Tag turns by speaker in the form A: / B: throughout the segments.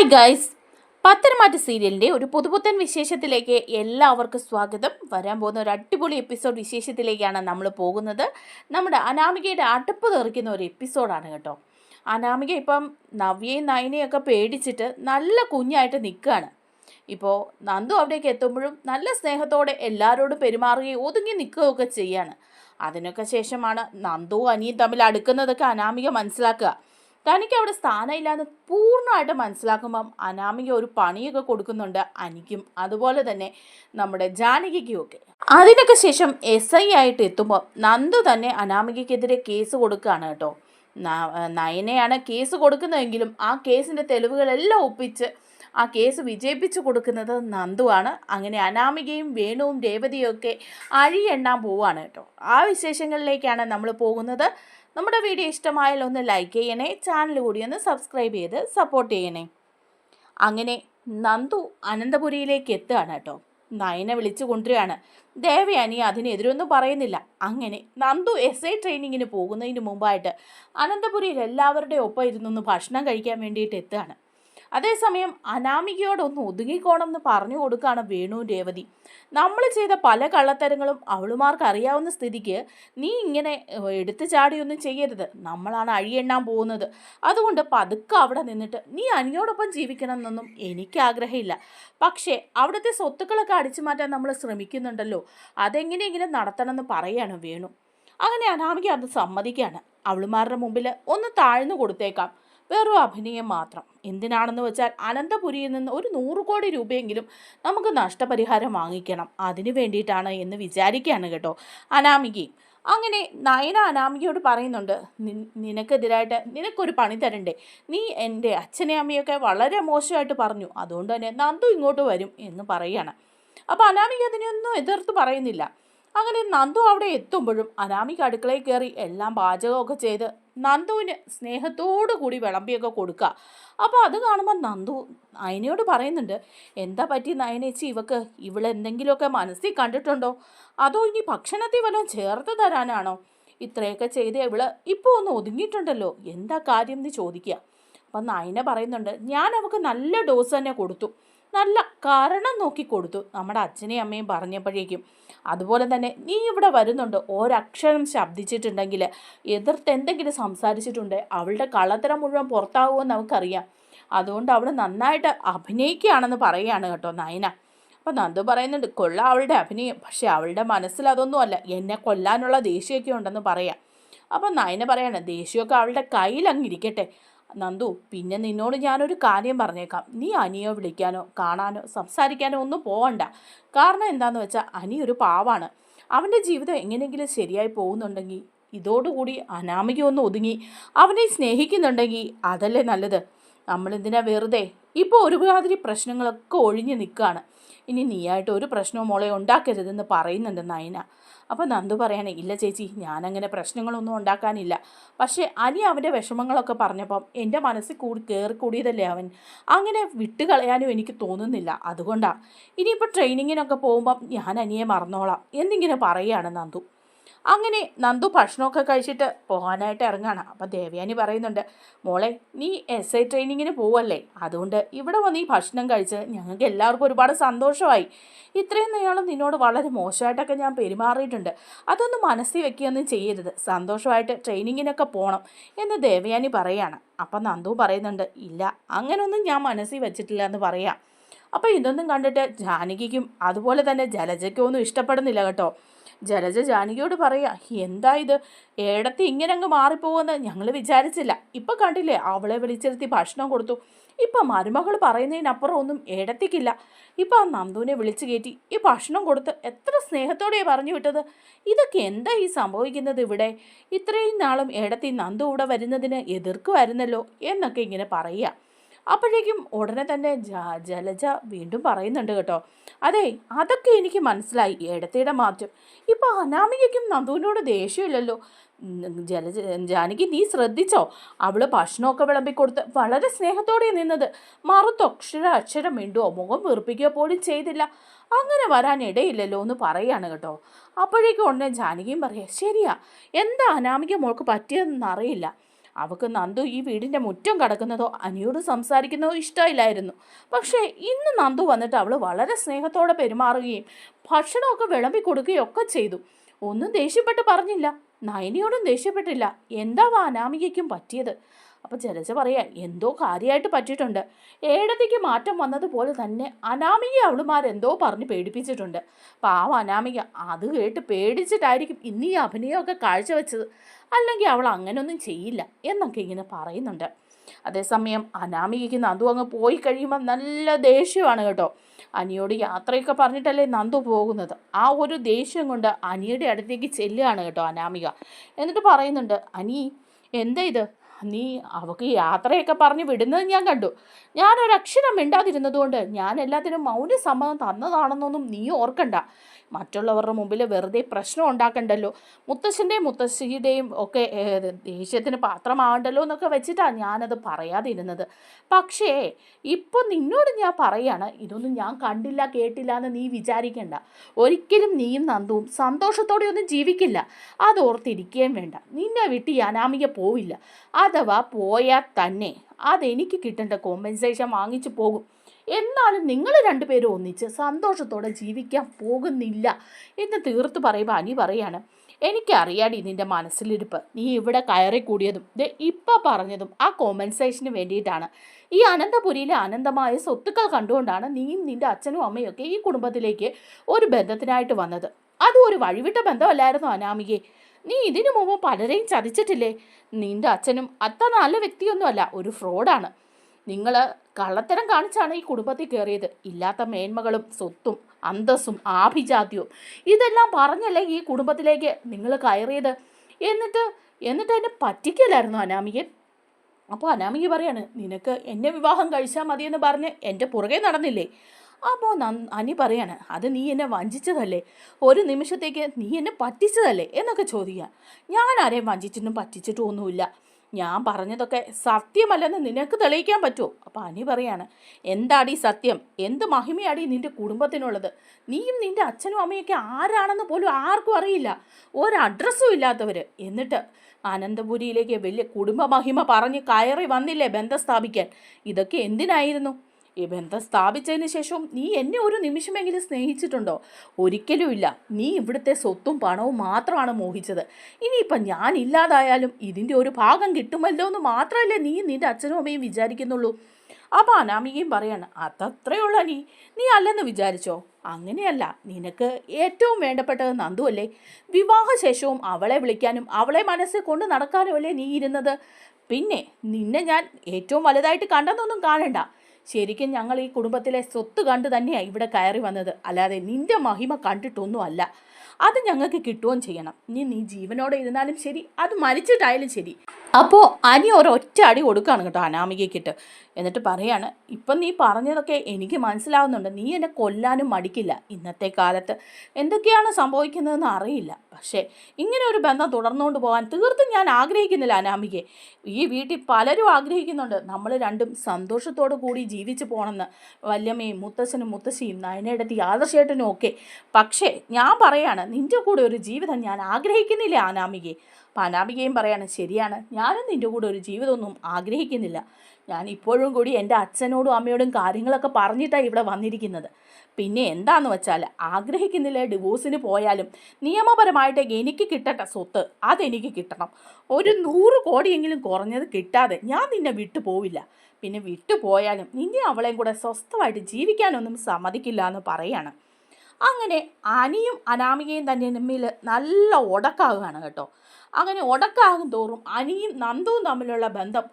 A: Hi guys പത്തനംമാറ്റ സീരിയലിന്റെ ഒരു പുതുപുത്തൻ വിശേഷത്തിലേക്ക് എല്ലാവർക്കും സ്വാഗതം. വരാൻ പോകുന്ന ഒരു അടിപൊളി എപ്പിസോഡ് വിശേഷത്തിലേക്കാണ് നമ്മൾ പോകുന്നത്. നമ്മുടെ അനാമികയുടെ അടുപ്പ് തെറിക്കുന്ന ഒരു എപ്പിസോഡാണ് കേട്ടോ. അനാമിക ഇപ്പം നവ്യയും നയനയും ഒക്കെ പേടിച്ചിട്ട് നല്ല കുഞ്ഞായിട്ട് നിൽക്കുകയാണ് ഇപ്പോൾ നന്ദു അവിടേക്ക് എത്തുമ്പോഴും നല്ല സ്നേഹത്തോടെ എല്ലാവരോടും പെരുമാറുകയും ഒതുങ്ങി നിൽക്കുകയൊക്കെ ചെയ്യാണ്. അതിനൊക്കെ ശേഷമാണ് നന്ദു അനിയും തമ്മിൽ അടുക്കുന്നതൊക്കെ അനാമിക മനസ്സിലാക്കുക. തനിക്ക് അവിടെ സ്ഥാനമില്ല എന്ന് പൂർണമായിട്ട് മനസ്സിലാക്കുമ്പം അനാമിക ഒരു പണിയൊക്കെ കൊടുക്കുന്നുണ്ട് അനിക്കും. അതുപോലെ തന്നെ നമ്മുടെ ജാനകിക്കും ഒക്കെ അതിനൊക്കെ ശേഷം എസ് ഐ ആയിട്ട് എത്തുമ്പോൾ നന്ദു തന്നെ അനാമികയ്ക്കെതിരെ കേസ് കൊടുക്കുകയാണ് കേട്ടോ. നയനെയാണ് നയനയാണ് കേസ് കൊടുക്കുന്നതെങ്കിലും ആ കേസിന്റെ തെളിവുകളെല്ലാം ഒപ്പിച്ച് ആ കേസ് വിജയിപ്പിച്ചു കൊടുക്കുന്നത് നന്ദുവാണ് അങ്ങനെ അനാമികയും വേണുവും രേവതിയും ഒക്കെ അഴിയെണ്ണാൻ പോവുകയാണ് കേട്ടോ. ആ വിശേഷങ്ങളിലേക്കാണ് നമ്മൾ പോകുന്നത്. നമ്മുടെ വീഡിയോ ഇഷ്ടമായാൽ ഒന്ന് ലൈക്ക് ചെയ്യണേ ചാനൽ കൂടി ഒന്ന് സബ്സ്ക്രൈബ് ചെയ്ത് സപ്പോർട്ട് ചെയ്യണേ. അങ്ങനെ നന്ദു അനന്തപുരിയിലേക്ക് എത്തുകയാണ് കേട്ടോ. നയനെ വിളിച്ചു കൊണ്ടുവരികയാണ്. ദേവയാനി അതിനെതിരൊന്നും പറയുന്നില്ല. അങ്ങനെ നന്ദു എസ് ഐ ട്രെയിനിങ്ങിന് പോകുന്നതിന് മുമ്പായിട്ട് അനന്തപുരിയിൽ എല്ലാവരുടെയും ഒപ്പം ഇരുന്നൊന്ന് ഭക്ഷണം കഴിക്കാൻ വേണ്ടിയിട്ട് എത്തുകയാണ്. അതേസമയം അനാമികയോടൊന്ന് ഒതുങ്ങിക്കോണം എന്ന് പറഞ്ഞു കൊടുക്കുകയാണ് വേണു രേവതി. നമ്മൾ ചെയ്ത പല കള്ളത്തരങ്ങളും അവളുമാർക്ക് അറിയാവുന്ന സ്ഥിതിക്ക് നീ ഇങ്ങനെ എടുത്തു ചാടിയൊന്നും ചെയ്യരുത്. നമ്മളാണ് അഴിയെണ്ണാൻ പോകുന്നത്. അതുകൊണ്ട് പതുക്കെ അവിടെ നിന്നിട്ട് നീ അനിയോടൊപ്പം ജീവിക്കണം എന്നൊന്നും എനിക്ക് ആഗ്രഹമില്ല പക്ഷേ അവിടുത്തെ സ്വത്തുക്കളൊക്കെ അടിച്ചു മാറ്റാൻ നമ്മൾ ശ്രമിക്കുന്നുണ്ടല്ലോ. അതെങ്ങനെയെങ്കിലും നടത്തണമെന്ന് പറയാണ് വേണു. അങ്ങനെ അനാമിക അത് സമ്മതിക്കുകയാണ് അവളുമാരുടെ മുമ്പിൽ ഒന്ന് താഴ്ന്നു കൊടുത്തേക്കാം. വെറും അഭിനയം മാത്രം. എന്തിനാണെന്ന് വെച്ചാൽ അനന്തപുരിയിൽ നിന്ന് ഒരു നൂറ് കോടി രൂപയെങ്കിലും നമുക്ക് നഷ്ടപരിഹാരം വാങ്ങിക്കണം. അതിനു വേണ്ടിയിട്ടാണ് എന്ന് വിചാരിക്കുകയാണ് കേട്ടോ അനാമികയും. അങ്ങനെ നയന അനാമികയോട് പറയുന്നുണ്ട് "നിൻ- നിനക്കെതിരായിട്ട് നിനക്കൊരു പണി തരണ്ടേ? നീ എന്റെ അച്ഛനെ അമ്മയൊക്കെ വളരെ മോശമായിട്ട് പറഞ്ഞു. അതുകൊണ്ട് തന്നെ നന്ദു ഇങ്ങോട്ട് വരും എന്ന് പറയുകയാണ്. അപ്പോൾ അനാമിക അതിനൊന്നും എതിർത്ത് പറയുന്നില്ല. അങ്ങനെ നന്ദു അവിടെ എത്തുമ്പോഴും അനാമിക അടുക്കളയിൽ കയറി എല്ലാം പാചകമൊക്കെ ചെയ്ത് നന്ദുവിന് സ്നേഹത്തോടു കൂടി വിളമ്പിയൊക്കെ കൊടുക്കുക അപ്പോൾ അത് കാണുമ്പോൾ നന്ദു നയനയോട് പറയുന്നുണ്ട് എന്താ പറ്റി നയനേച്ചി ഇവക്ക് ഇവളെന്തെങ്കിലുമൊക്കെ മനസ്സിൽ കണ്ടിട്ടുണ്ടോ? അതോ ഇനി ഭക്ഷണത്തിൽ വല്ലതും ചേർത്ത് തരാനാണോ? ഇത്രയൊക്കെ ചെയ്ത് ഇവൾ ഇപ്പോൾ ഒന്ന് ഒതുങ്ങിയിട്ടുണ്ടല്ലോ എന്താ കാര്യം എന്ന് ചോദിക്കുക അപ്പം നയന പറയുന്നുണ്ട് ഞാൻ അവൾക്ക് നല്ല ഡോസ് തന്നെ കൊടുത്തു. നല്ല കാരണം നോക്കി കൊടുത്തു. നമ്മുടെ അച്ഛനെയും അമ്മയും പറഞ്ഞപ്പോഴേക്കും അതുപോലെ തന്നെ നീ ഇവിടെ വരുന്നുണ്ട്. ഒരക്ഷരം ശബ്ദിച്ചിട്ടുണ്ടെങ്കിൽ എതിർത്ത് എന്തെങ്കിലും സംസാരിച്ചിട്ടുണ്ട് അവളുടെ കള്ളത്തരം മുഴുവൻ പുറത്താവുമെന്ന് നമുക്കറിയാം. അതുകൊണ്ട് അവൾ നന്നായിട്ട് അഭിനയിക്കുകയാണെന്ന് പറയുകയാണ് കേട്ടോ നയന. അപ്പം നന്ദു പറയുന്നുണ്ട് കൊള്ള അവളുടെ അഭിനയം. പക്ഷെ അവളുടെ മനസ്സിൽ അതൊന്നുമല്ല എന്നെ കൊല്ലാനുള്ള ദേഷ്യമൊക്കെ ഉണ്ടെന്ന് പറയാം. അപ്പം നയന പറയാണ് ദേഷ്യമൊക്കെ അവളുടെ കയ്യിൽ അങ്ങ് ഇരിക്കട്ടെ. നന്ദു പിന്നെ നിന്നോട് ഞാനൊരു കാര്യം പറഞ്ഞേക്കാം. നീ അനിയോ വിളിക്കാനോ കാണാനോ സംസാരിക്കാനോ ഒന്നും പോകണ്ട കാരണം എന്താന്ന് വെച്ചാൽ അനി ഒരു പാവാണ്. അവന്റെ ജീവിതം എങ്ങനെയെങ്കിലും ശരിയായി പോകുന്നുണ്ടെങ്കിൽ ഇതോടുകൂടി അനാമിക ഒന്ന് ഒതുങ്ങി. അവനെ സ്നേഹിക്കുന്നുണ്ടെങ്കിൽ അതല്ലേ നല്ലത്. നമ്മളെന്തിനാ വെറുതെ? ഇപ്പോൾ ഒരുമാതിരി പ്രശ്നങ്ങളൊക്കെ ഒഴിഞ്ഞു നിൽക്കുകയാണ് ഇനി നീയായിട്ട് ഒരു പ്രശ്നവും മോളെ ഉണ്ടാക്കരുതെന്ന് പറയുന്നുണ്ട് നയന. അപ്പോൾ നന്ദു പറയണേ ഇല്ല ചേച്ചി ഞാനങ്ങനെ പ്രശ്നങ്ങളൊന്നും ഉണ്ടാക്കാനില്ല. പക്ഷേ അനി അവന്റെ വിഷമങ്ങളൊക്കെ പറഞ്ഞപ്പം എന്റെ മനസ്സിൽ കൂടി കയറി കൂടിയതല്ലേ അവൻ? അങ്ങനെ വിട്ടുകളയാനും എനിക്ക് തോന്നുന്നില്ല. അതുകൊണ്ടാണ് ഇനിയിപ്പോൾ ട്രെയിനിങ്ങിനൊക്കെ പോകുമ്പം ഞാൻ അനിയെ മറന്നോളാം. എന്നിങ്ങനെ പറയുകയാണ് നന്ദു. അങ്ങനെ നന്ദു ഭക്ഷണമൊക്കെ കഴിച്ചിട്ട് പോകാനായിട്ട് ഇറങ്ങാണ്. അപ്പം ദേവയാനി പറയുന്നുണ്ട് മോളെ നീ എസ് ഐ ട്രെയിനിങ്ങിന് പോവല്ലേ? അതുകൊണ്ട് ഇവിടെ വന്ന് ഈ ഭക്ഷണം കഴിച്ച് ഞങ്ങൾക്ക് എല്ലാവർക്കും ഒരുപാട് സന്തോഷമായി. ഇത്രയും നേരം നിന്നോട് വളരെ മോശമായിട്ടൊക്കെ ഞാൻ പെരുമാറിയിട്ടുണ്ട്. അതൊന്നും മനസ്സിൽ വെക്കുകയൊന്നും ചെയ്യരുത്. സന്തോഷമായിട്ട് ട്രെയിനിങ്ങിനൊക്കെ പോകണം എന്ന് ദേവയാനി പറയാണ്. അപ്പം നന്ദു പറയുന്നുണ്ട് ഇല്ല അങ്ങനൊന്നും ഞാൻ മനസ്സിൽ വെച്ചിട്ടില്ല എന്ന് പറയാം. അപ്പോൾ ഇതൊന്നും കണ്ടിട്ട് ജാനകിക്കും അതുപോലെ തന്നെ ജലജയ്ക്കും ഒന്നും ഇഷ്ടപ്പെടുന്നില്ല കേട്ടോ. ജലജ ജാനകിയോട് പറയാ എന്താ ഇത്? ഏടത്തി ഇങ്ങനെ അങ്ങ് മാറിപ്പോകുമെന്ന് ഞങ്ങൾ വിചാരിച്ചില്ല. ഇപ്പം കണ്ടില്ലേ അവളെ വിളിച്ചിരുത്തി ഭക്ഷണം കൊടുത്തു. ഇപ്പം മരുമകൾ പറയുന്നതിനപ്പുറം ഒന്നും ഏടത്തിക്കില്ല. ഇപ്പം ആ നന്ദുവിനെ വിളിച്ചു കയറ്റി ഈ ഭക്ഷണം കൊടുത്ത് എത്ര സ്നേഹത്തോടെയാണ് പറഞ്ഞു വിട്ടത്? ഇതൊക്കെ എന്താ ഈ സംഭവിക്കുന്നത് ഇവിടെ? ഇത്രയും നാളും ഏടത്തി നന്ദു ഇവിടെ വരുന്നതിന് എതിർക്കുമായിരുന്നല്ലോ എന്നൊക്കെ ഇങ്ങനെ പറയുക അപ്പോഴേക്കും ഉടനെ തന്നെ ജലജ വീണ്ടും പറയുന്നുണ്ട് കേട്ടോ. അതെ അതൊക്കെ എനിക്ക് മനസ്സിലായി. ഇടത്തിടെ മാറ്റം. ഇപ്പോൾ അനാമികയ്ക്കും നന്ദുവിനോട് ദേഷ്യമില്ലല്ലോ. ജലജ ജാനകി നീ ശ്രദ്ധിച്ചോ? അവൾ ഭക്ഷണമൊക്കെ വിളമ്പിക്കൊടുത്ത് വളരെ സ്നേഹത്തോടെ നിന്നത്. മറുത്ത് അക്ഷര അക്ഷരം മിണ്ടുവോ? മുഖം വീർപ്പിക്കുകയോ പോലും ചെയ്തില്ല. അങ്ങനെ വരാൻ ഇടയില്ലല്ലോ എന്ന് പറയാണ് കേട്ടോ. അപ്പോഴേക്കും ഉടനെ ജാനകിയും പറയാം ശരിയാ. എന്താ അനാമിക മോൾക്ക് പറ്റിയതെന്ന് അറിയില്ല. അവൾക്ക് നന്ദു ഈ വീടിന്റെ മുറ്റം കടക്കുന്നതോ അനിയോട് സംസാരിക്കുന്നതോ ഇഷ്ടമില്ലായിരുന്നു. പക്ഷേ ഇന്ന് നന്ദു വന്നിട്ട് അവൾ വളരെ സ്നേഹത്തോടെ പെരുമാറുകയും ഭക്ഷണമൊക്കെ വിളമ്പി കൊടുക്കുകയും ഒക്കെ ചെയ്തു. ഒന്നും ദേഷ്യപ്പെട്ട് പറഞ്ഞില്ല. നയനിയോടും ദേഷ്യപ്പെട്ടില്ല. എന്താവാ അനാമികയ്ക്കും പറ്റിയത്? അപ്പം ജലജ പറയാ എന്തോ കാര്യമായിട്ട് പറ്റിയിട്ടുണ്ട്. ഏടതിക്ക് മാറ്റം വന്നതുപോലെ തന്നെ അനാമിക അവളുമാരെന്തോ പറഞ്ഞ് പേടിപ്പിച്ചിട്ടുണ്ട്. പാവം അനാമിക അത് കേട്ട് പേടിച്ചിട്ടായിരിക്കും ഇന്ന് ഈ അഭിനയമൊക്കെ കാഴ്ചവെച്ചത്. അല്ലെങ്കിൽ അവൾ അങ്ങനെയൊന്നും ചെയ്യില്ല എന്നൊക്കെ ഇങ്ങനെ പറയുന്നുണ്ട്. അതേസമയം അനാമികയ്ക്ക് നന്ദു അങ്ങ് പോയി കഴിയുമ്പോൾ നല്ല ദേഷ്യമാണ് കേട്ടോ. അനിയോട് യാത്രയൊക്കെ പറഞ്ഞിട്ടല്ലേ നന്ദു പോകുന്നത്. ആ ഒരു ദേഷ്യം കൊണ്ട് അനിയുടെ അടുത്തേക്ക് ചെല്ലുകയാണ് കേട്ടോ അനാമിക. എന്നിട്ട് പറയുന്നുണ്ട് അനി എന്താ ഇത്? നീ അവൾക്ക് യാത്രയൊക്കെ പറഞ്ഞ് വിടുന്നത് ഞാൻ കണ്ടു. ഞാനൊരക്ഷരം മിണ്ടാതിരുന്നതുകൊണ്ട് ഞാൻ എല്ലാത്തിനും മൗന സമ്മതം തന്നതാണെന്നൊന്നും നീ ഓർക്കണ്ട. മറ്റുള്ളവരുടെ മുമ്പിൽ വെറുതെ പ്രശ്നം ഉണ്ടാക്കണ്ടല്ലോ. മുത്തശ്ശന്റെയും മുത്തശ്ശിയുടെയും ഒക്കെ ദേഷ്യത്തിന് പാത്രമാവണ്ടല്ലോ എന്നൊക്കെ വെച്ചിട്ടാണ് ഞാനത് പറയാതിരുന്നത്. പക്ഷേ ഇപ്പോൾ നിന്നോട് ഞാൻ പറയാണ് ഇതൊന്നും ഞാൻ കണ്ടില്ല കേട്ടില്ല എന്ന് നീ വിചാരിക്കണ്ട. ഒരിക്കലും നീയും നന്ദുവും സന്തോഷത്തോടെ ഒന്നും ജീവിക്കില്ല. അത് ഓർത്തിരിക്കുകയും വേണ്ട. നിന്നെ വിട്ട് ഈ അനാമിക പോവില്ല. അഥവാ പോയാൽ തന്നെ അതെനിക്ക് കിട്ടേണ്ട കോമ്പൻസേഷൻ വാങ്ങിച്ചു പോകും. എന്നാലും നിങ്ങൾ രണ്ടുപേരും ഒന്നിച്ച് സന്തോഷത്തോടെ ജീവിക്കാൻ പോകുന്നില്ല എന്ന് തീർത്ത് പറയുമ്പോൾ അനി പറയാണ് എനിക്കറിയാടി നിന്റെ മനസ്സിലിരിപ്പ്. നീ ഇവിടെ കയറി കൂടിയതും ദേ ഇപ്പം പറഞ്ഞതും ആ കോമ്പൻസേഷന് വേണ്ടിയിട്ടാണ്. ഈ അനന്തപുരിയിലെ അനന്തമായ സ്വത്തുക്കൾ കണ്ടുകൊണ്ടാണ് നീയും നിന്റെ അച്ഛനും അമ്മയൊക്കെ ഈ കുടുംബത്തിലേക്ക് ഒരു ബന്ധത്തിനായിട്ട് വന്നത്. അതും ഒരു വഴിവിട്ട ബന്ധമല്ലായിരുന്നു അനാമികയെ നീ ഇതിനു മുമ്പ് പലരെയും ചതിച്ചിട്ടില്ലേ? നിന്റെ അച്ഛനും അത്ര നല്ല വ്യക്തിയൊന്നുമല്ല ഒരു ഫ്രോഡാണ് നിങ്ങൾ കള്ളത്തരം കാണിച്ചാണ് ഈ കുടുംബത്തിൽ കയറിയത് ഇല്ലാത്ത മേന്മകളും സ്വത്തും അന്തസ്സും ആഭിജാത്യവും ഇതെല്ലാം പറഞ്ഞല്ലേ ഈ കുടുംബത്തിലേക്ക് നിങ്ങൾ കയറിയത്? എന്നിട്ട് എന്നിട്ട് എന്നെ പറ്റിക്കലായിരുന്നു അനാമികൻ. അപ്പോൾ അനാമിക പറയാണ് നിനക്ക് എന്നെ വിവാഹം കഴിച്ചാൽ മതിയെന്ന് പറഞ്ഞ് എന്റെ പുറകെ നടന്നില്ലേ? അപ്പോൾ അനി പറയാണ് അത് നീ എന്നെ വഞ്ചിച്ചതല്ലേ? ഒരു നിമിഷത്തേക്ക് നീ എന്നെ പറ്റിച്ചതല്ലേ? എന്നൊക്കെ ചോദിക്കുക. ഞാൻ ആരെയും വഞ്ചിച്ചിട്ടും പറ്റിച്ചിട്ടും ഒന്നുമില്ല. ഞാൻ പറഞ്ഞതൊക്കെ സത്യമല്ലെന്ന് നിനക്ക് തെളിയിക്കാൻ പറ്റുമോ? അപ്പോൾ അനി പറയാണ് എന്താടി സത്യം? എന്ത് മഹിമയാടി നിന്റെ കുടുംബത്തിനുള്ളത്? നീയും നിന്റെ അച്ഛനും അമ്മയൊക്കെ ആരാണെന്ന് പോലും ആർക്കും അറിയില്ല. ഒരഡ്രസ്സും ഇല്ലാത്തവർ എന്നിട്ട് അനന്തപുരിയിലേക്ക് വലിയ കുടുംബ മഹിമ പറഞ്ഞ് കയറി വന്നില്ലേ ബന്ധം സ്ഥാപിക്കാൻ? ഇതൊക്കെ എന്തിനായിരുന്നു? ഈ ബന്ധം സ്ഥാപിച്ചതിന് ശേഷവും നീ എന്നെ ഒരു നിമിഷമെങ്കിലും സ്നേഹിച്ചിട്ടുണ്ടോ? ഒരിക്കലുമില്ല. നീ ഇവിടുത്തെ സ്വത്തും പണവും മാത്രമാണ് മോഹിച്ചത്. ഇനിയിപ്പം ഞാൻ ഇല്ലാതായാലും ഇതിന്റെ ഒരു ഭാഗം കിട്ടുമല്ലോ എന്ന് മാത്രമല്ലേ നീ നിന്റെ അച്ഛനും അമ്മയും വിചാരിക്കുന്നുള്ളൂ. അപ്പോൾ അനാമികയും പറയാണ് അതത്രയുള്ള നീ നീ അല്ലെന്ന് വിചാരിച്ചോ? അങ്ങനെയല്ല. നിനക്ക് ഏറ്റവും വേണ്ടപ്പെട്ടത് നന്ദുവല്ലേ വിവാഹശേഷവും അവളെ വിളിക്കാനും അവളെ മനസ്സിൽ കൊണ്ട് നടക്കാനും അല്ലേ നീ ഇരുന്നത്? പിന്നെ നിന്നെ ഞാൻ ഏറ്റവും വലുതായിട്ട് കണ്ടെന്നൊന്നും കാണണ്ട. ശരിക്കും ഞങ്ങൾ ഈ കുടുംബത്തിലെ സ്വത്ത് കണ്ട് തന്നെയാണ് ഇവിടെ കയറി വന്നത്. അല്ലാതെ നിന്റെ മഹിമ കണ്ടിട്ടൊന്നും അല്ല അത് ഞങ്ങൾക്ക് കിട്ടുകയും ചെയ്യണം. നീ നീ ജീവനോടെ ഇരുന്നാലും ശരി അത് മരിച്ചിട്ടായാലും ശരി. അപ്പോൾ അനി ഒരൊറ്റ അടി കൊടുക്കുകയാണ് കേട്ടോ അനാമികയ്ക്കിട്ട്. എന്നിട്ട് പറയാണ് ഇപ്പം നീ പറഞ്ഞതൊക്കെ എനിക്ക് മനസ്സിലാവുന്നുണ്ട്. നീ എന്നെ കൊല്ലാനും മടിക്കില്ല. ഇന്നത്തെ കാലത്ത് എന്തൊക്കെയാണ് സംഭവിക്കുന്നതെന്ന് അറിയില്ല. പക്ഷേ ഇങ്ങനെ ഒരു ബന്ധം തുടർന്നുകൊണ്ട് പോകാൻ തീർത്തും ഞാൻ ആഗ്രഹിക്കുന്നില്ല അനാമികയെ. ഈ വീട്ടിൽ പലരും ആഗ്രഹിക്കുന്നുണ്ട്. നമ്മൾ രണ്ടും സന്തോഷത്തോടു കൂടി ജീവിച്ചു പോകണമെന്ന് വല്യമ്മയും മുത്തശ്ശനും മുത്തശ്ശിയും നയനേടത്തി ആദർശേട്ടനും ഒക്കെ. പക്ഷേ ഞാൻ പറയാണ് നിന്റെ കൂടെ ഒരു ജീവിതം ഞാൻ ആഗ്രഹിക്കുന്നില്ല അനാമികയെ. അപ്പം അനാമികയും പറയാണ് ശരിയാണ്. ഞാനും നിന്റെ കൂടെ ഒരു ജീവിതമൊന്നും ആഗ്രഹിക്കുന്നില്ല. ഞാൻ ഇപ്പോഴും കൂടി എന്റെ അച്ഛനോടും അമ്മയോടും കാര്യങ്ങളൊക്കെ പറഞ്ഞിട്ടാണ് ഇവിടെ വന്നിരിക്കുന്നത്. പിന്നെ എന്താന്ന് വെച്ചാൽ ആഗ്രഹിക്കുന്നില്ല ഡിവോഴ്സിന് പോയാലും നിയമപരമായിട്ട് എനിക്ക് കിട്ടട്ട സ്വത്ത് അതെനിക്ക് കിട്ടണം. ഒരു നൂറ് കോടിയെങ്കിലും കുറഞ്ഞത് കിട്ടാതെ ഞാൻ നിന്നെ വിട്ടു പോവില്ല. പിന്നെ വിട്ടു പോയാലും നിന്നെ അവളെയും കൂടെ സ്വസ്ഥമായിട്ട് ജീവിക്കാനൊന്നും സമ്മതിക്കില്ല എന്ന് പറയാണ്. അങ്ങനെ അനിയും അനാമികയും തന്നെ തമ്മിൽ നല്ല ഉടക്കാവുകയാണ് കേട്ടോ. അങ്ങനെ ഉടക്കാകും തോറും അനിയും നന്ദുവും തമ്മിലുള്ള ബന്ധം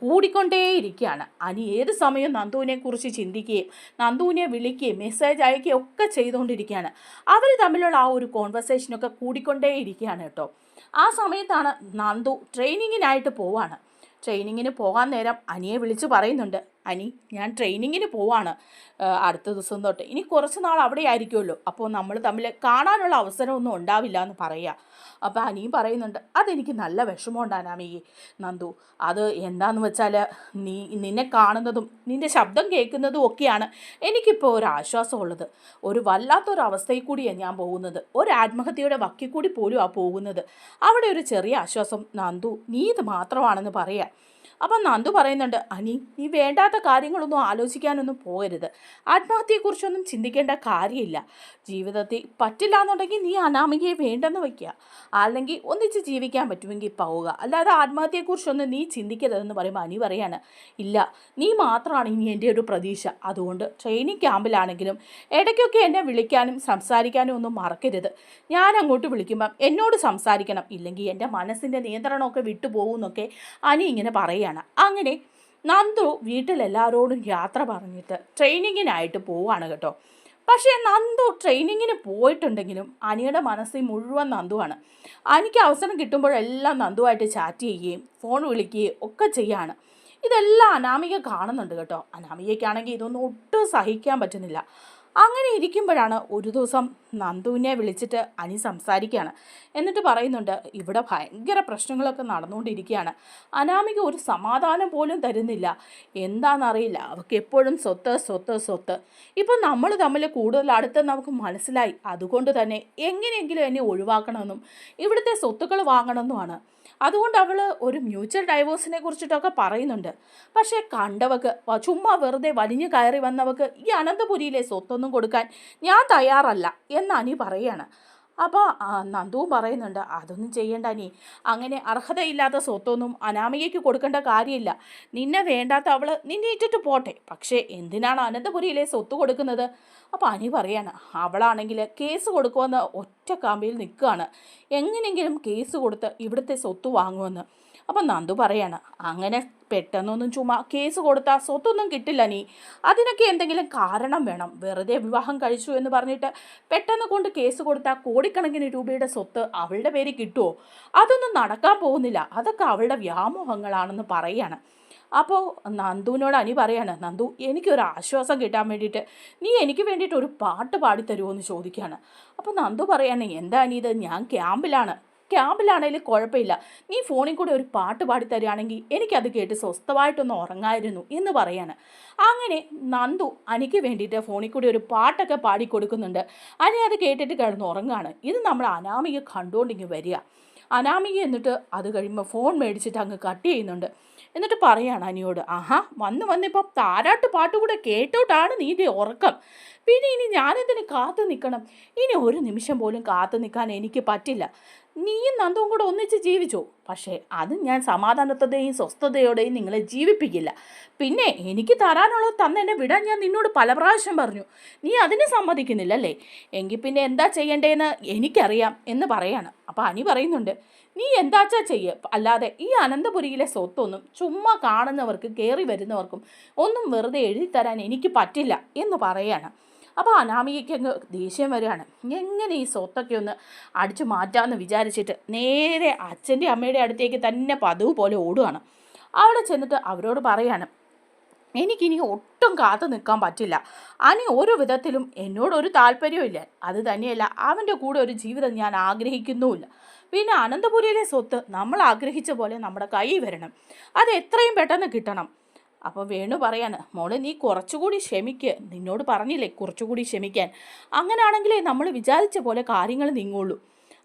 A: കൂടിക്കൊണ്ടേയിരിക്കുകയാണ്. അനി ഏത് സമയവും നന്ദുവിനെ കുറിച്ച് ചിന്തിക്കുകയും നന്ദുവിനെ വിളിക്കുകയും മെസ്സേജ് അയക്കുകയും ഒക്കെ ചെയ്തുകൊണ്ടിരിക്കുകയാണ്. അവർ തമ്മിലുള്ള ആ ഒരു കോൺവെർസേഷനൊക്കെ കൂടിക്കൊണ്ടേയിരിക്കുകയാണ് കേട്ടോ. ആ സമയത്താണ് നന്ദു ട്രെയിനിങ്ങിനായിട്ട് പോവാണ്. ട്രെയിനിങ്ങിന് പോകാൻ നേരം അനിയെ വിളിച്ച് പറയുന്നുണ്ട് അനി ഞാൻ ട്രെയിനിങ്ങിന് പോവാണ് അടുത്ത ദിവസം തൊട്ട്. ഇനി കുറച്ച് നാൾ അവിടെ ആയിരിക്കുമല്ലോ അപ്പോൾ നമ്മൾ തമ്മിൽ കാണാനുള്ള അവസരമൊന്നും ഉണ്ടാവില്ല എന്ന് പറയുക അപ്പോൾ അനിയും പറയുന്നുണ്ട് അതെനിക്ക് നല്ല വിഷമമുണ്ട് അനാമികി. നന്ദു അത് എന്താന്ന് വെച്ചാൽ നീ നിന്നെ കാണുന്നതും നിന്റെ ശബ്ദം കേൾക്കുന്നതും ഒക്കെയാണ് എനിക്കിപ്പോൾ ഒരു ആശ്വാസമുള്ളത്. ഒരു വല്ലാത്തൊരു അവസ്ഥയിൽ കൂടിയാണ് ഞാൻ പോകുന്നത്. ഒരു ആത്മഹത്യയുടെ വക്കിൽ കൂടി പോലും ആ പോകുന്നത്. അവിടെ ഒരു ചെറിയ ആശ്വാസം. നന്ദു നീ ഇത് മാത്രമാണെന്ന് പറയാം. അപ്പം നന്ദു പറയുന്നുണ്ട് അനി നീ വേണ്ടാത്ത കാര്യങ്ങളൊന്നും ആലോചിക്കാനൊന്നും പോകരുത്. ആത്മഹത്യയെക്കുറിച്ചൊന്നും ചിന്തിക്കേണ്ട കാര്യമില്ല. ജീവിതത്തിൽ പറ്റില്ല എന്നുണ്ടെങ്കിൽ നീ അനാമികയെ വേണ്ടെന്ന് വയ്ക്കുക. അല്ലെങ്കിൽ ഒന്നിച്ച് ജീവിക്കാൻ പറ്റുമെങ്കിൽ പോവുക. അല്ലാതെ ആത്മഹത്യയെക്കുറിച്ചൊന്നും നീ ചിന്തിക്കരുതെന്ന് പറയുമ്പോൾ അനി പറയാണ് ഇല്ല നീ മാത്രമാണ് ഇനി എന്റെ ഒരു പ്രതീക്ഷ. അതുകൊണ്ട് ട്രെയിനിങ് ക്യാമ്പിലാണെങ്കിലും ഇടയ്ക്കൊക്കെ എന്നെ വിളിക്കാനും സംസാരിക്കാനും ഒന്നും മറക്കരുത്. ഞാൻ അങ്ങോട്ട് വിളിക്കുമ്പം എന്നോട് സംസാരിക്കണം. ഇല്ലെങ്കിൽ എന്റെ മനസ്സിന്റെ നിയന്ത്രണമൊക്കെ വിട്ടുപോകുമെന്നൊക്കെ അനി ഇങ്ങനെ പറയുകയാണ് അങ്ങനെ നന്ദു വീട്ടിലെല്ലാവരോടും യാത്ര പറഞ്ഞിട്ട് ട്രെയിനിങ്ങിനായിട്ട് പോവാണ് കേട്ടോ. പക്ഷേ നന്ദു ട്രെയിനിങ്ങിന് പോയിട്ടുണ്ടെങ്കിലും അനിയുടെ മനസ്സിൽ മുഴുവൻ നന്ദുവാണ്. അനിക്ക് അവസരം കിട്ടുമ്പോഴെല്ലാം നന്ദുവായിട്ട് ചാറ്റ് ചെയ്യുകയും ഫോൺ വിളിക്കുകയും ഒക്കെ ചെയ്യാണ്. ഇതെല്ലാം അനാമിക കാണുന്നുണ്ട് കേട്ടോ. അനാമികയ്ക്കാണെങ്കിൽ ഇതൊന്നും ഒട്ടും സഹിക്കാൻ പറ്റുന്നില്ല. അങ്ങനെ ഇരിക്കുമ്പോഴാണ് ഒരു ദിവസം നന്ദുവിനെ വിളിച്ചിട്ട് അനി സംസാരിക്കുകയാണ്. എന്നിട്ട് പറയുന്നുണ്ട് ഇവിടെ ഭയങ്കര പ്രശ്നങ്ങളൊക്കെ നടന്നുകൊണ്ടിരിക്കുകയാണ്. അനാമിക ഒരു സമാധാനം പോലും തരുന്നില്ല. എന്താണെന്നറിയില്ല. അവൾക്ക് എപ്പോഴും സ്വത്ത് സ്വത്ത് സ്വത്ത്. ഇപ്പം നമ്മൾ തമ്മിൽ കൂടുതൽ അടുത്ത് നമുക്ക് മനസ്സിലായി. അതുകൊണ്ട് തന്നെ എങ്ങനെയെങ്കിലും എന്നെ ഒഴിവാക്കണമെന്നും ഇവിടുത്തെ സ്വത്തുക്കൾ വാങ്ങണമെന്നുമാണ്. അതുകൊണ്ട് അവൾ ഒരു മ്യൂച്വൽ ഡൈവോഴ്സിനെ കുറിച്ചിട്ടൊക്കെ പറയുന്നുണ്ട്. പക്ഷേ കണ്ടവക്ക് ചുമ്മാ വെറുതെ വലിഞ്ഞു കയറി വന്നവക്ക് ഈ അനന്തപുരിയിലെ സ്വത്തൊന്നും കൊടുക്കാൻ ഞാൻ തയ്യാറല്ല എന്ന് അനി പറയാണ്. അപ്പോൾ നന്ദുവും പറയുന്നുണ്ട് അതൊന്നും ചെയ്യേണ്ട നീ. അങ്ങനെ അർഹതയില്ലാത്ത സ്വത്തൊന്നും അനാമികയ്ക്ക് കൊടുക്കേണ്ട കാര്യമില്ല. നിന്നെ വേണ്ടാത്ത അവൾ നിന്നെ ഇട്ടിട്ട് പോട്ടെ. പക്ഷേ എന്തിനാണ് അനന്തപുരിയിലെ സ്വത്ത് കൊടുക്കുന്നത്? അപ്പോൾ അനി പറയാണ് അവളാണെങ്കിൽ കേസ് കൊടുക്കുമെന്ന് ഒറ്റ കാമ്പിയിൽ നിൽക്കുകയാണ്. എങ്ങനെയെങ്കിലും കേസ് കൊടുത്ത് ഇവിടുത്തെ സ്വത്ത് വാങ്ങുമെന്ന്. അപ്പം നന്ദു പറയാണ് അങ്ങനെ പെട്ടെന്നൊന്നും ചുമ്മാ കേസ് കൊടുത്താൽ സ്വത്തൊന്നും കിട്ടില്ല നീ. അതിനൊക്കെ എന്തെങ്കിലും കാരണം വേണം. വെറുതെ വിവാഹം കഴിച്ചു എന്ന് പറഞ്ഞിട്ട് പെട്ടെന്ന് കൊണ്ട് കേസ് കൊടുത്താൽ കോടിക്കണക്കിന് രൂപയുടെ സ്വത്ത് അവളുടെ പേര് കിട്ടുമോ അതൊന്നും നടക്കാൻ പോകുന്നില്ല. അതൊക്കെ അവളുടെ വ്യാമോഹങ്ങളാണെന്ന് പറയാണ്. അപ്പോൾ നന്ദുവിനോട് അനി പറയാണ് നന്ദു എനിക്കൊരു ആശ്വാസം കിട്ടാൻ വേണ്ടിയിട്ട് നീ എനിക്ക് വേണ്ടിയിട്ട് ഒരു പാട്ട് പാടിത്തരുമോ എന്ന് ചോദിക്കുകയാണ് അപ്പോൾ നന്ദു പറയാണ് എന്താ അനി ഇത്? ഞാൻ ക്യാമ്പിലാണ്. ക്യാമ്പിലാണെങ്കിലും കുഴപ്പമില്ല. നീ ഫോണിൽ കൂടെ ഒരു പാട്ട് പാടി തരികയാണെങ്കിൽ എനിക്കത് കേട്ട് സ്വസ്ഥമായിട്ടൊന്ന് ഉറങ്ങായിരുന്നു എന്ന് പറയാണ്. അങ്ങനെ നന്ദു അനിക്ക് വേണ്ടിയിട്ട് ഫോണിൽ കൂടി ഒരു പാട്ടൊക്കെ പാടി കൊടുക്കുന്നുണ്ട് അനി അത് കേട്ടിട്ട് കിടന്ന് ഉറങ്ങാണ്. ഇത് നമ്മൾ അനാമിക കണ്ടുകൊണ്ടിങ്ങ് വരിക. അനാമിക എന്നിട്ട് അത് കഴിയുമ്പോൾ ഫോൺ മേടിച്ചിട്ട് അങ്ങ് കട്ട് ചെയ്യുന്നുണ്ട്. എന്നിട്ട് പറയാണ് അനിയോട് ആഹാ വന്ന് വന്നിപ്പം താരാട്ട് പാട്ട് കൂടെ കേട്ടോട്ടാണ് നീന്റെ ഉറക്കം. പിന്നെ ഇനി ഞാനെന്തിന് കാത്തു നിൽക്കണം? ഇനി ഒരു നിമിഷം പോലും കാത്തു നിൽക്കാൻ എനിക്ക് പറ്റില്ല. നീയും നന്ദവും കൂടെ ഒന്നിച്ച് ജീവിച്ചു? പക്ഷേ അത് ഞാൻ സമാധാനത്തോടെയും സ്വസ്ഥതയോടെയും നിങ്ങളെ ജീവിപ്പിക്കില്ല. പിന്നെ എനിക്ക് തരാനുള്ളത് തന്നെ വിടാൻ ഞാൻ നിന്നോട് പല പ്രാവശ്യം പറഞ്ഞു. നീ അതിനെ സമ്മതിക്കുന്നില്ലല്ലേ? എങ്കിൽ പിന്നെ എന്താ ചെയ്യേണ്ടതെന്ന് എനിക്കറിയാം എന്ന് പറയാണ്. അപ്പോൾ അനി പറയുന്നുണ്ട് നീ എന്താച്ചാ ചെയ്യുക അല്ലാതെ ഈ അനന്തപുരിയിലെ സ്വത്തൊന്നും ചുമ്മാ കാണുന്നവർക്ക് കയറി വരുന്നവർക്കും ഒന്നും വെറുതെ എഴുതി തരാൻ എനിക്ക് പറ്റില്ല എന്ന് പറയാണ്. അപ്പോൾ അനാമികയ്ക്ക് അങ്ങ് ദേഷ്യം വരികയാണ്. എങ്ങനെ ഈ സ്വത്തൊക്കെ ഒന്ന് അടിച്ചു മാറ്റാമെന്ന് വിചാരിച്ചിട്ട് നേരെ അച്ഛന്റെ അമ്മയുടെ അടുത്തേക്ക് തന്നെ പതിവ് പോലെ ഓടുകയാണ് അവിടെ ചെന്നിട്ട് അവരോട് പറയാണ് എനിക്കിനി ഒട്ടും കാത്തു നിൽക്കാൻ പറ്റില്ല. അനി ഒരു വിധത്തിലും എന്നോടൊരു താല്പര്യമില്ല അത് തന്നെയല്ല അവന്റെ കൂടെ ഒരു ജീവിതം ഞാൻ ആഗ്രഹിക്കുന്നുമില്ല. പിന്നെ അനന്തപുരിയിലെ സ്വത്ത് നമ്മൾ ആഗ്രഹിച്ച പോലെ നമ്മുടെ കൈ വരണം. അത് എത്രയും പെട്ടെന്ന് കിട്ടണം. അപ്പോൾ വേണു പറയാണ് മോളെ നീ കുറച്ചുകൂടി ക്ഷമിക്ക്. നിന്നോട് പറഞ്ഞില്ലേ കുറച്ചുകൂടി ക്ഷമിക്കാൻ. അങ്ങനെയാണെങ്കിലേ നമ്മൾ വിചാരിച്ച പോലെ കാര്യങ്ങൾ നീങ്ങുള്ളൂ.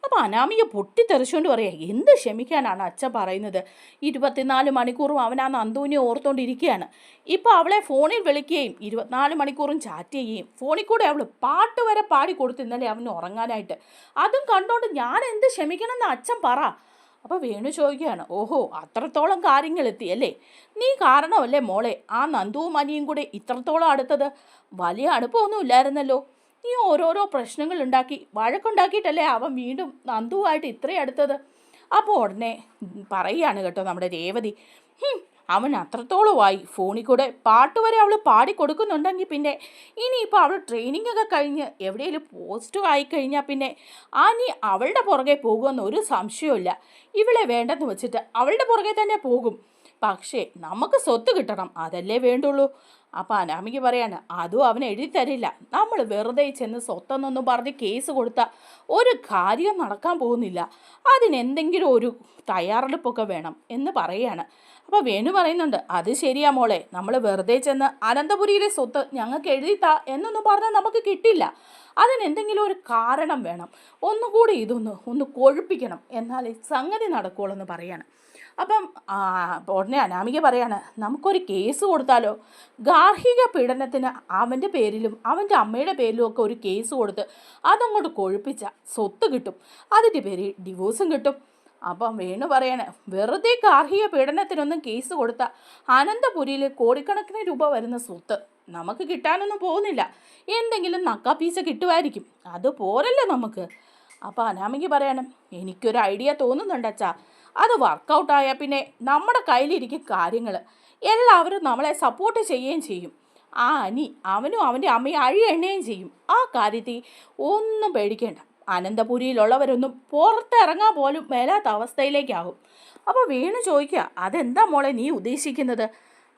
A: അപ്പോൾ അനാമിക പൊട്ടിത്തെറിച്ചുകൊണ്ട് പറയാം എന്ത് ക്ഷമിക്കാനാണ് അച്ഛൻ പറയുന്നത്? ഇരുപത്തിനാല് മണിക്കൂറും അവൻ ആ നന്ദുവിനെ ഓർത്തുകൊണ്ടിരിക്കുകയാണ് ഇപ്പോൾ അവളെ ഫോണിൽ വിളിക്കുകയും ഇരുപത്തിനാല് മണിക്കൂറും ചാറ്റ് ചെയ്യുകയും ഫോണിൽ കൂടെ അവൾ പാട്ട് വരെ പാടി കൊടുത്തിരുന്നല്ലേ അവന് ഉറങ്ങാനായിട്ട്. അതും കണ്ടുകൊണ്ട് ഞാൻ എന്ത് ക്ഷമിക്കണമെന്ന് അച്ഛൻ പറ. അപ്പോൾ വേണു ചോദിക്കുകയാണ് ഓഹോ അത്രത്തോളം കാര്യങ്ങൾ എത്തി അല്ലേ? നീ കാരണമല്ലേ മോളെ? ആ നന്ദുവും അനിയും കൂടെ ഇത്രത്തോളം അടുത്തത്? വലിയ അടുപ്പമൊന്നും ഇല്ലായിരുന്നല്ലോ നീ ഓരോരോ പ്രശ്നങ്ങൾ ഉണ്ടാക്കി വഴക്കുണ്ടാക്കിയിട്ടല്ലേ അവൻ വീണ്ടും നന്ദുവായിട്ട് ഇത്രയും അടുത്തത്? അപ്പോൾ ഉടനെ പറയുകയാണ് കേട്ടോ നമ്മുടെ രേവതി. "ഹും, അവൻ അത്രത്തോളമായി ഫോണിൽ കൂടെ പാട്ട് വരെ അവൾ പാടിക്കൊടുക്കുന്നുണ്ടെങ്കിൽ പിന്നെ ഇനിയിപ്പോൾ അവൾ ട്രെയിനിങ് ഒക്കെ കഴിഞ്ഞ് എവിടെയെങ്കിലും പോസ്റ്റ് ആയിക്കഴിഞ്ഞാൽ പിന്നെ ആ നീ അവളുടെ പുറകെ പോകുമെന്ന് ഒരു സംശയമില്ല ഇവളെ വേണ്ടെന്ന് വെച്ചിട്ട് അവളുടെ പുറകെ തന്നെ പോകും. പക്ഷേ നമുക്ക് സ്വത്ത് കിട്ടണം അതല്ലേ വേണ്ടുള്ളൂ. അപ്പോൾ അനാമിക പറയാണ് അതും അവൻ എഴുതി തരില്ല. നമ്മൾ വെറുതെ ചെന്ന് സ്വത്തെന്നൊന്നും പറഞ്ഞ് കേസ് കൊടുത്താൽ ഒരു കാര്യം നടക്കാൻ പോകുന്നില്ല. അതിനെന്തെങ്കിലും ഒരു തയ്യാറെടുപ്പൊക്കെ വേണം എന്ന് പറയാണ്. അപ്പോൾ വേണു പറയുന്നുണ്ട് അത് ശരിയാ മോളെ നമ്മൾ വെറുതെ ചെന്ന് അനന്തപുരിയിലെ സ്വത്ത് ഞങ്ങൾക്ക് എഴുതി താ എന്നൊന്നും പറഞ്ഞാൽ നമുക്ക് കിട്ടില്ല. അതിനെന്തെങ്കിലും ഒരു കാരണം വേണം. ഒന്നുകൂടി ഇതൊന്ന് ഒന്ന് കൊഴുപ്പിക്കണം എന്നാൽ സംഗതി നടക്കുകയുള്ളൂ എന്ന് പറയാണ്. അപ്പം ഉടനെ അനാമിക പറയാണ് നമുക്കൊരു കേസ് കൊടുത്താലോ? ഗാർഹിക പീഡനത്തിന് അവന്റെ പേരിലും അവന്റെ അമ്മയുടെ പേരിലും ഒക്കെ ഒരു കേസ് കൊടുത്ത് അതങ്ങോട്ട് കൊഴുപ്പിച്ച സ്വത്ത് കിട്ടും. അതിന്റെ പേരിൽ ഡിവോഴ്സും കിട്ടും. അപ്പം വേണു പറയണേ വെറുതെ ഗാർഹിക പീഡനത്തിനൊന്നും കേസ് കൊടുത്ത അനന്തപുരിയിൽ കോടിക്കണക്കിന് രൂപ വരുന്ന സ്വത്ത് നമുക്ക് കിട്ടാനൊന്നും പോകുന്നില്ല. എന്തെങ്കിലും നക്കാപ്പീസ കിട്ടുമായിരിക്കും. അത് പോരല്ലോ നമുക്ക്. അപ്പോൾ അനാമിക്ക് പറയണം എനിക്കൊരു ഐഡിയ തോന്നുന്നുണ്ട് അച്ഛാ. അത് വർക്കൗട്ടായാൽ പിന്നെ നമ്മുടെ കയ്യിലിരിക്കും കാര്യങ്ങൾ എല്ലാവരും നമ്മളെ സപ്പോർട്ട് ചെയ്യുകയും ചെയ്യും. ആ അനി അവനും അവന്റെ അമ്മയും അഴി എണ്ണുകയും ചെയ്യും. ആ കാര്യത്തിൽ ഒന്നും പേടിക്കേണ്ട. അനന്തപുരിയിലുള്ളവരൊന്നും പുറത്തിറങ്ങാൻ പോലും മേലാത്ത അവസ്ഥയിലേക്കാകും. അപ്പോൾ വീണ് ചോദിക്കുക അതെന്താ മോളെ നീ ഉദ്ദേശിക്കുന്നത്?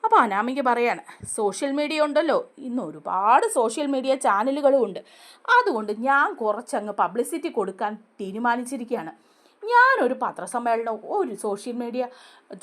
A: അപ്പോൾ അനാമിക പറയാണ് സോഷ്യൽ മീഡിയ ഉണ്ടല്ലോ ഇന്ന് ഒരുപാട് സോഷ്യൽ മീഡിയ ചാനലുകളും ഉണ്ട്. അതുകൊണ്ട് ഞാൻ കുറച്ചങ്ങ് പബ്ലിസിറ്റി കൊടുക്കാൻ തീരുമാനിച്ചിരിക്കുകയാണ്. ഞാനൊരു പത്രസമ്മേളനം ഒരു സോഷ്യൽ മീഡിയ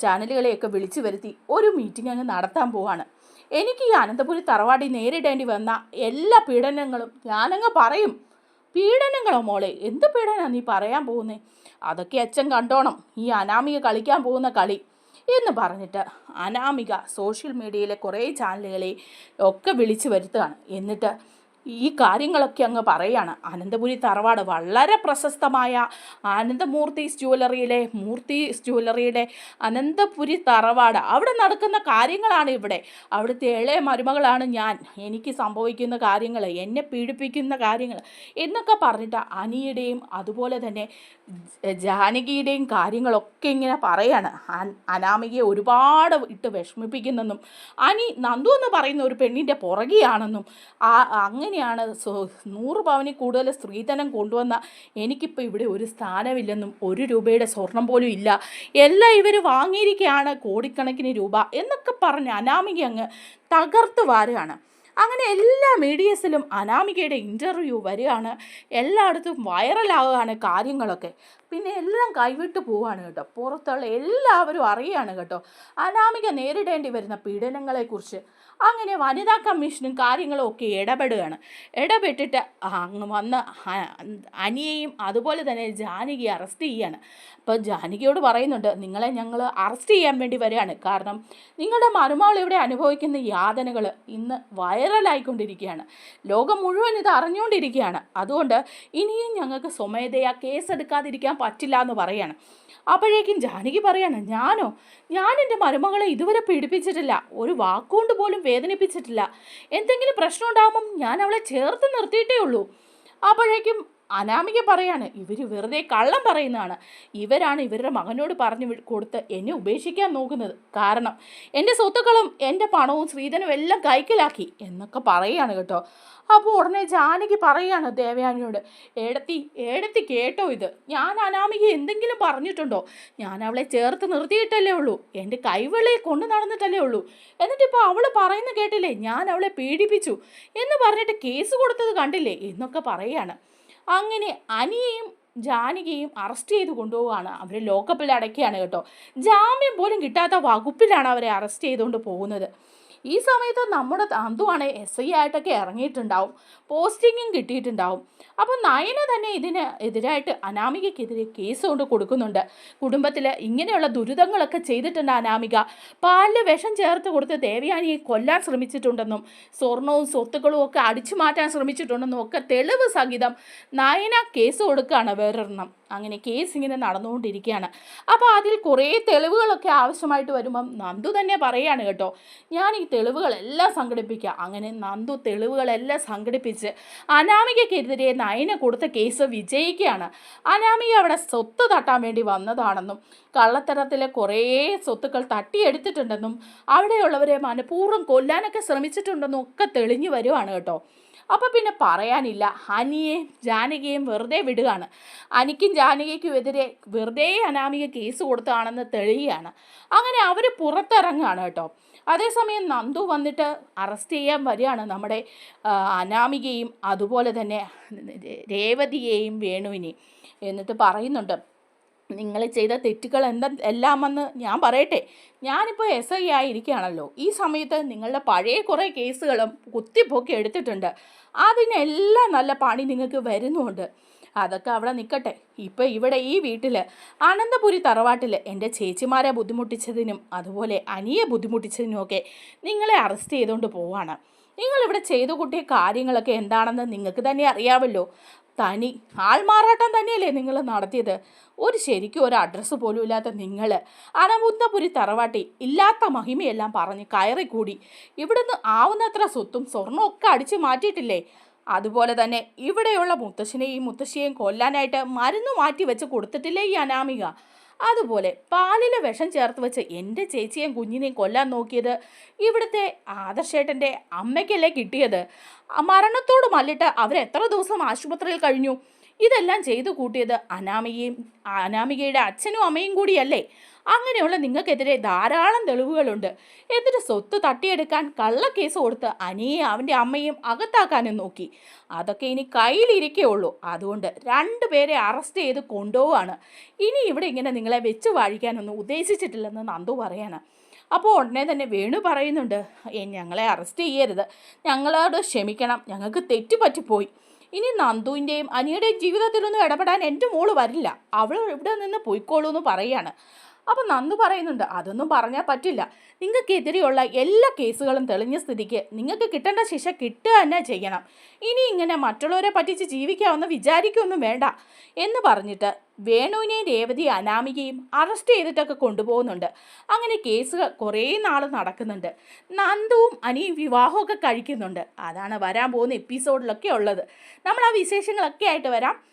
A: ചാനലുകളെയൊക്കെ വിളിച്ചു വരുത്തി ഒരു മീറ്റിംഗ് അങ്ങ് നടത്താൻ പോവാണ്. എനിക്ക് ഈ അനന്തപുരി തറവാടി നേരിടേണ്ടി വന്ന എല്ലാ പീഡനങ്ങളും ഞാനങ്ങ് പറയും. പീഡനങ്ങളോ മോളെ? എന്ത് പീഡനാ നീ പറയാൻ പോകുന്നേ? അതൊക്കെ അച്ഛൻ കണ്ടോണം. ഈ അനാമിക കളിക്കാൻ പോകുന്ന കളി. എന്ന് പറഞ്ഞിട്ട് അനാമിക സോഷ്യൽ മീഡിയയിലെ കുറേ ചാനലുകളെ ഒക്കെ വിളിച്ചു വരുത്തുകയാണ്. എന്നിട്ട് ഈ കാര്യങ്ങളൊക്കെ അങ്ങ് പറയാണ്. അനന്തപുരി തറവാട് വളരെ പ്രശസ്തമായ ആനന്ദമൂർത്തീസ് ജ്വല്ലറിയിലെ മൂർത്തീസ് ജ്വല്ലറിയുടെ അനന്തപുരി തറവാട്. അവിടെ നടക്കുന്ന കാര്യങ്ങളാണ് ഇവിടെ. അവിടുത്തെ ഇളയ മരുമകളാണ് ഞാൻ. എനിക്ക് സംഭവിക്കുന്ന കാര്യങ്ങൾ എന്നെ പീഡിപ്പിക്കുന്ന കാര്യങ്ങൾ എന്നൊക്കെ പറഞ്ഞിട്ട് അനിയുടെയും അതുപോലെ തന്നെ ജാനകിയുടെയും കാര്യങ്ങളൊക്കെ ഇങ്ങനെ പറയാണ്. അനാമികയെ ഒരുപാട് ഇട്ട് വിഷമിപ്പിക്കുന്നെന്നും അനി നന്ദു എന്ന് പറയുന്ന ഒരു പെണ്ണിന്റെ പുറകെയാണെന്നും ആ അങ്ങനെയാണ് സോ നൂറ് പവനിൽ കൂടുതൽ സ്ത്രീധനം കൊണ്ടുവന്ന എനിക്കിപ്പോൾ ഇവിടെ ഒരു സ്ഥാനമില്ലെന്നും ഒരു രൂപയുടെ സ്വർണം പോലും ഇല്ല. എല്ലാം ഇവർ വാങ്ങിയിരിക്കുകയാണ് കോടിക്കണക്കിന് രൂപ എന്നൊക്കെ പറഞ്ഞ് അനാമിക അങ്ങ് തകർത്ത് വാരുകയാണ്. അങ്ങനെ എല്ലാ മീഡിയസിലും അനാമികയുടെ ഇന്റർവ്യൂ വരികയാണ്. എല്ലായിടത്തും വൈറലാവുകയാണ് കാര്യങ്ങളൊക്കെ. പിന്നെ എല്ലാം കൈവിട്ട് പോവാണ് കേട്ടോ. പുറത്തുള്ള എല്ലാവരും അറിയാണ് കേട്ടോ. അനാമിക നേരിടേണ്ടി വരുന്ന പീഡനങ്ങളെക്കുറിച്ച്. അങ്ങനെ വനിതാ കമ്മീഷനും കാര്യങ്ങളും ഒക്കെ ഇടപെടുകയാണ്. ഇടപെട്ടിട്ട് അങ്ങ് വന്ന് അനിയെയും അതുപോലെ തന്നെ ജാനകിയെ അറസ്റ്റ് ചെയ്യാണ്. അപ്പോൾ ജാനകിയോട് പറയുന്നുണ്ട് നിങ്ങളെ ഞങ്ങൾ അറസ്റ്റ് ചെയ്യാൻ വേണ്ടി വരികയാണ്. കാരണം നിങ്ങളുടെ മരുമകൾ ഇവിടെ അനുഭവിക്കുന്ന യാതനകൾ ഇന്ന് വൈറലായിക്കൊണ്ടിരിക്കുകയാണ്. ലോകം മുഴുവൻ ഇത് അറിഞ്ഞുകൊണ്ടിരിക്കുകയാണ്. അതുകൊണ്ട് ഇനിയും ഞങ്ങൾക്ക് സ്വമേധയാ കേസെടുക്കാതിരിക്കാൻ പറ്റില്ല എന്ന് പറയാണ്. അപ്പോഴേക്കും ജാനകി പറയാണ് ഞാനോ? ഞാൻ എന്റെ മരുമകളെ ഇതുവരെ പീഡിപ്പിച്ചിട്ടില്ല. ഒരു വാക്കുകൊണ്ട് പോലും വേദനിപ്പിച്ചിട്ടില്ല. എന്തെങ്കിലും പ്രശ്നം ഉണ്ടാകുമ്പം ഞാൻ അവളെ ചേർത്ത് നിർത്തിയിട്ടേ ഉള്ളൂ. അപ്പോഴേക്കും അനാമിക പറയാണ്. ഇവർ വെറുതെ കള്ളം പറയുന്നതാണ്. ഇവരാണ് ഇവരുടെ മകനോട് പറഞ്ഞു കൊടുത്ത് എന്നെ ഉപേക്ഷിക്കാൻ നോക്കുന്നത്. കാരണം എന്റെ സ്വത്തുക്കളും എന്റെ പണവും ശ്രീധനും എല്ലാം കൈക്കലാക്കി എന്നൊക്കെ പറയുകയാണ് കേട്ടോ. അപ്പോൾ ഉടനെ ജാനകി പറയുകയാണ് ദേവയാനിയോട് ഏടത്തി ഏടത്തി കേട്ടോ ഇത്. ഞാൻ അനാമിക എന്തെങ്കിലും പറഞ്ഞിട്ടുണ്ടോ? ഞാൻ അവളെ ചേർത്ത് നിർത്തിയിട്ടല്ലേ ഉള്ളൂ. എന്റെ കൈവെള്ളയിൽ കൊണ്ടു നടന്നിട്ടല്ലേ ഉള്ളൂ. എന്നിട്ടിപ്പോൾ അവൾ പറയുന്ന കേട്ടില്ലേ? ഞാൻ അവളെ പീഡിപ്പിച്ചു എന്ന് പറഞ്ഞിട്ട് കേസ് കൊടുത്തത് കണ്ടില്ലേ? എന്നൊക്കെ പറയാണ്. അങ്ങനെ അനിയെയും ജാനകിയും അറസ്റ്റ് ചെയ്ത് കൊണ്ടുപോവുകയാണ്. അവർ ലോക്കപ്പിൽ അടയ്ക്കുകയാണ് കേട്ടോ. ജാമ്യം പോലും കിട്ടാത്ത വകുപ്പിലാണ് അവരെ അറസ്റ്റ് ചെയ്തുകൊണ്ട് പോകുന്നത്. ഈ സമയത്ത് നമ്മുടെ അന്തുവാണ് എസ് ഐ ആയിട്ടൊക്കെ ഇറങ്ങിയിട്ടുണ്ടാവും. പോസ്റ്റിങ്ങും കിട്ടിയിട്ടുണ്ടാവും. അപ്പോൾ നയന തന്നെ ഇതിന് എതിരായിട്ട് അനാമികയ്ക്കെതിരെ കേസ് കൊണ്ട് കൊടുക്കുന്നുണ്ട്. കുടുംബത്തിൽ ഇങ്ങനെയുള്ള ദുരിതങ്ങളൊക്കെ ചെയ്തിട്ടുണ്ട് അനാമിക. പാലിൽ വിഷം ചേർത്ത് കൊടുത്ത് ദേവയാനിയെ കൊല്ലാൻ ശ്രമിച്ചിട്ടുണ്ടെന്നും സ്വർണവും സ്വത്തുക്കളും ഒക്കെ അടിച്ചു മാറ്റാൻ ശ്രമിച്ചിട്ടുണ്ടെന്നും ഒക്കെ തെളിവ് സഹിതം നയന കേസ് കൊടുക്കുകയാണ് വേറൊരെണ്ണം. അങ്ങനെ കേസ് ഇങ്ങനെ നടന്നുകൊണ്ടിരിക്കുകയാണ്. അപ്പോൾ അതിൽ കുറേ തെളിവുകളൊക്കെ ആവശ്യമായിട്ട് വരുമ്പം നന്ദു തന്നെ പറയാണ് കേട്ടോ ഞാൻ ഈ തെളിവുകളെല്ലാം സംഘടിപ്പിക്കുക അങ്ങനെ നന്ദു തെളിവുകളെല്ലാം സംഘടിപ്പിച്ച് അനാമികക്കെതിരെ നയന കൊടുത്ത കേസ് വിജയിക്കുകയാണ്. അനാമിക അവിടെ സ്വത്ത് തട്ടാൻ വേണ്ടി വന്നതാണെന്നും കള്ളത്തരത്തിലെ കുറേ സ്വത്തുക്കൾ തട്ടിയെടുത്തിട്ടുണ്ടെന്നും അവിടെയുള്ളവരെ മനഃപൂർവം കൊല്ലാനൊക്കെ ശ്രമിച്ചിട്ടുണ്ടെന്നും ഒക്കെ തെളിഞ്ഞു വരുവാണ് കേട്ടോ. അപ്പോൾ പിന്നെ പറയാനില്ല. ഹനിയെയും ജാനകിയെയും വെറുതെ വിടുകയാണ്. അനിക്കും ജാനകിക്കും എതിരെ വെറുതെ അനാമിക കേസ് കൊടുത്തതാണെന്ന് തെളിയുകയാണ്. അങ്ങനെ അവർ പുറത്തിറങ്ങുകയാണ് കേട്ടോ. അതേസമയം നന്ദു വന്നിട്ട് അറസ്റ്റ് ചെയ്യാൻ വരികയാണ് നമ്മുടെ അനാമികയും അതുപോലെ തന്നെ രേവതിയെയും വേണുവിനെയും. എന്നിട്ട് പറയുന്നുണ്ട് നിങ്ങൾ ചെയ്ത തെറ്റുകൾ എന്താ എല്ലാമെന്ന് ഞാൻ പറയട്ടെ. ഞാനിപ്പോൾ എസ് ഐ ആയിരിക്കുകയാണല്ലോ. ഈ സമയത്ത് നിങ്ങളുടെ പഴയ കുറേ കേസുകളും കുത്തിപ്പൊക്കി എടുത്തിട്ടുണ്ട്. അതിനെല്ലാം നല്ല പണി നിങ്ങൾക്ക് വരുന്നുണ്ട്. അതൊക്കെ അവിടെ നിൽക്കട്ടെ. ഇപ്പം ഇവിടെ ഈ വീട്ടിൽ അനന്തപുരി തറവാട്ടിൽ എന്റെ ചേച്ചിമാരെ ബുദ്ധിമുട്ടിച്ചതിനും അതുപോലെ അനിയെ ബുദ്ധിമുട്ടിച്ചതിനുമൊക്കെ നിങ്ങളെ അറസ്റ്റ് ചെയ്തുകൊണ്ട് പോവാണ്. നിങ്ങളിവിടെ ചെയ്തു കൂട്ടിയ കാര്യങ്ങളൊക്കെ എന്താണെന്ന് നിങ്ങൾക്ക് തന്നെ അറിയാമല്ലോ. തനി. ആൾമാറാട്ടം തന്നെയല്ലേ നിങ്ങൾ നടത്തിയത്? ഒരു ശരിക്കും ഒരു അഡ്രസ്സ് പോലും ഇല്ലാത്ത നിങ്ങൾ. അനമുന്നപുരി തറവാട്ടി ഇല്ലാത്ത മഹിമയെല്ലാം പറഞ്ഞ് കയറിക്കൂടി. ഇവിടുന്ന് ആവുന്നത്ര സ്വത്തും സ്വർണമൊക്കെ അടിച്ചു മാറ്റിയിട്ടില്ലേ? അതുപോലെ തന്നെ ഇവിടെയുള്ള മുത്തശ്ശനെയും മുത്തശ്ശിയെയും കൊല്ലാനായിട്ട് മരുന്ന് മാറ്റി വെച്ച് കൊടുത്തിട്ടില്ലേ ഈ അനാമിക? അതുപോലെ പാലിലെ വിഷം ചേർത്ത് വെച്ച് എന്റെ ചേച്ചിയെയും കുഞ്ഞിനെയും കൊല്ലാൻ നോക്കിയത് ഇവിടുത്തെ ആദർശേട്ടന്റെ അമ്മയ്ക്കല്ലേ കിട്ടിയത്? മരണത്തോട് മല്ലിട്ട് അവരെത്ര ദിവസം ആശുപത്രിയിൽ കഴിഞ്ഞു? ഇതെല്ലാം ചെയ്തു കൂട്ടിയത് അനാമികയും അനാമികയുടെ അച്ഛനും അമ്മയും കൂടിയല്ലേ? അങ്ങനെയുള്ള നിങ്ങൾക്കെതിരെ ധാരാളം തെളിവുകളുണ്ട്. എന്നിട്ട് സ്വത്ത് തട്ടിയെടുക്കാൻ കള്ളക്കേസ് കൊടുത്ത് അനിയെ അവന്റെ അമ്മയും അകത്താക്കാനും നോക്കി. അതൊക്കെ ഇനി കയ്യിലിരിക്കേ ഉള്ളൂ അതുകൊണ്ട് രണ്ടുപേരെ അറസ്റ്റ് ചെയ്ത് കൊണ്ടുപോവാണ് ഇനി ഇവിടെ ഇങ്ങനെ നിങ്ങളെ വെച്ച് വാഴിക്കാനൊന്നും ഉദ്ദേശിച്ചിട്ടില്ലെന്ന് നന്ദു പറയാണ്. അപ്പോൾ ഉടനെ തന്നെ വേണു പറയുന്നുണ്ട് "ഏ, ഞങ്ങളെ അറസ്റ്റ് ചെയ്യരുത്. ഞങ്ങളോട് ക്ഷമിക്കണം. ഞങ്ങൾക്ക് തെറ്റുപറ്റിപ്പോയി ഇനി നന്ദുവിന്റെയും അനിയുടെയും ജീവിതത്തിലൊന്നും ഇടപെടാൻ എന്റെ മോൾ വരില്ല. അവൾ ഇവിടെ നിന്ന് പോയിക്കോളൂ എന്ന് പറയാണ്. അപ്പം നന്ദു പറയുന്നുണ്ട് അതൊന്നും പറഞ്ഞാൽ പറ്റില്ല. നിങ്ങൾക്കെതിരെയുള്ള എല്ലാ കേസുകളും തെളിഞ്ഞ സ്ഥിതിക്ക് നിങ്ങൾക്ക് കിട്ടേണ്ട ശിക്ഷ കിട്ടുക തന്നെ ചെയ്യണം. ഇനി ഇങ്ങനെ മറ്റുള്ളവരെ പറ്റിച്ച് ജീവിക്കാമെന്ന് വിചാരിക്കൊന്നും വേണ്ട. എന്ന് പറഞ്ഞിട്ട് വേണുവിനെയും രേവതി അനാമികയും അറസ്റ്റ് ചെയ്തിട്ടൊക്കെ കൊണ്ടുപോകുന്നുണ്ട്. അങ്ങനെ കേസുകൾ കുറേ നാൾ നടക്കുന്നുണ്ട്. നന്ദുവും അനിയും വിവാഹമൊക്കെ കഴിക്കുന്നുണ്ട്. അതാണ് വരാൻ പോകുന്ന എപ്പിസോഡിലൊക്കെ ഉള്ളത്. നമ്മൾ ആ വിശേഷങ്ങളൊക്കെ ആയിട്ട് വരാം.